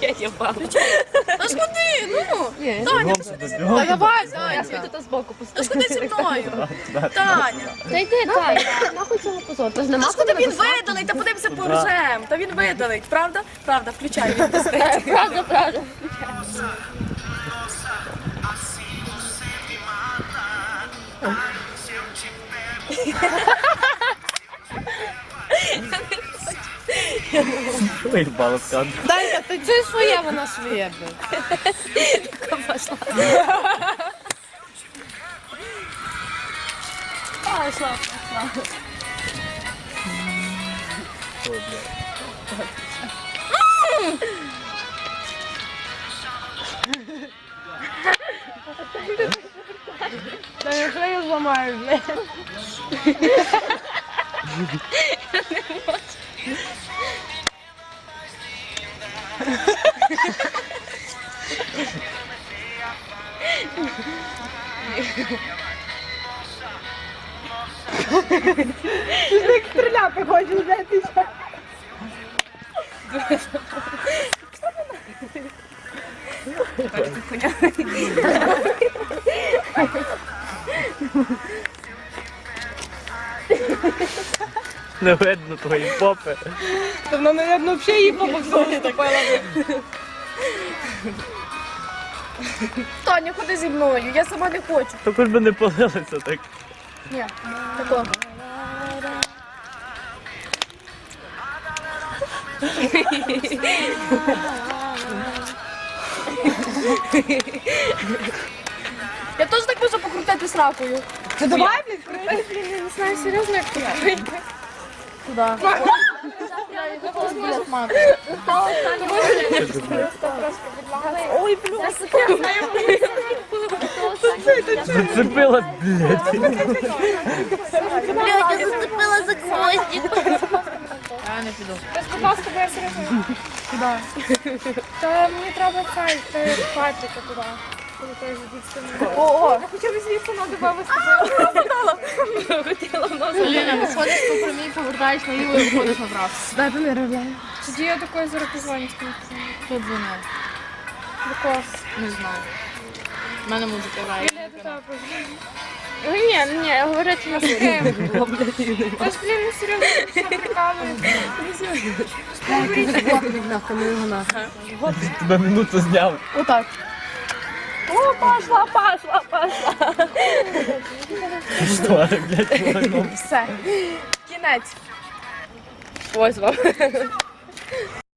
Я їбала. Та ж ходи, ну! Ні. Таня, сюди. Давай, Я Зайця. собі тут збоку Та ж ходи зі мною. Таня. Та йди, Таня, нахуй цього позору. Ти ж Та нема куди він видалить, та подивимося по рожем. Та він видалить, правда? Правда, включай, він пустить. Правда, правда. Виїбала в. Данька, ти це своє, вона своє. Даня, що я зламаю, блядь? Як стріляти блядь, ти? Не видно твої попи. Та вона, мабуть, взагалі її по боксу вступила. Таня, ходи зі мною, я сама не хочу. Також би не полилися так. Ні, такого. Я теж так можу покрутити сракою. Це давай, блядь, Блін, я не знаю, серйозно, як покрутити. Куди? Ой, блін. Зацепила, блядь. Блядь, я зацепила за хвостик. Я не піду. Будь ласка, я серйозно. Куди? Та мені треба цей, це патрика туди. О, хоча б звідси на. Хотіла в нос. Ліна, виходиш по прямій, повертаєш наліво і виходиш направо. Дай поміряю. Тоді я такою зараз позвоню. Хто дзвонив? До кого? Не знаю. У мене музика грає. Я до тебе позвоню. Ні, ні, я говорю на ким. Та ж, блін, серйозно, все прикалується. Ну. Тебе минуту зняв. Отак. О, пошла, пошла, пошла. Что, блядь. Все. Кінець. Ось вам.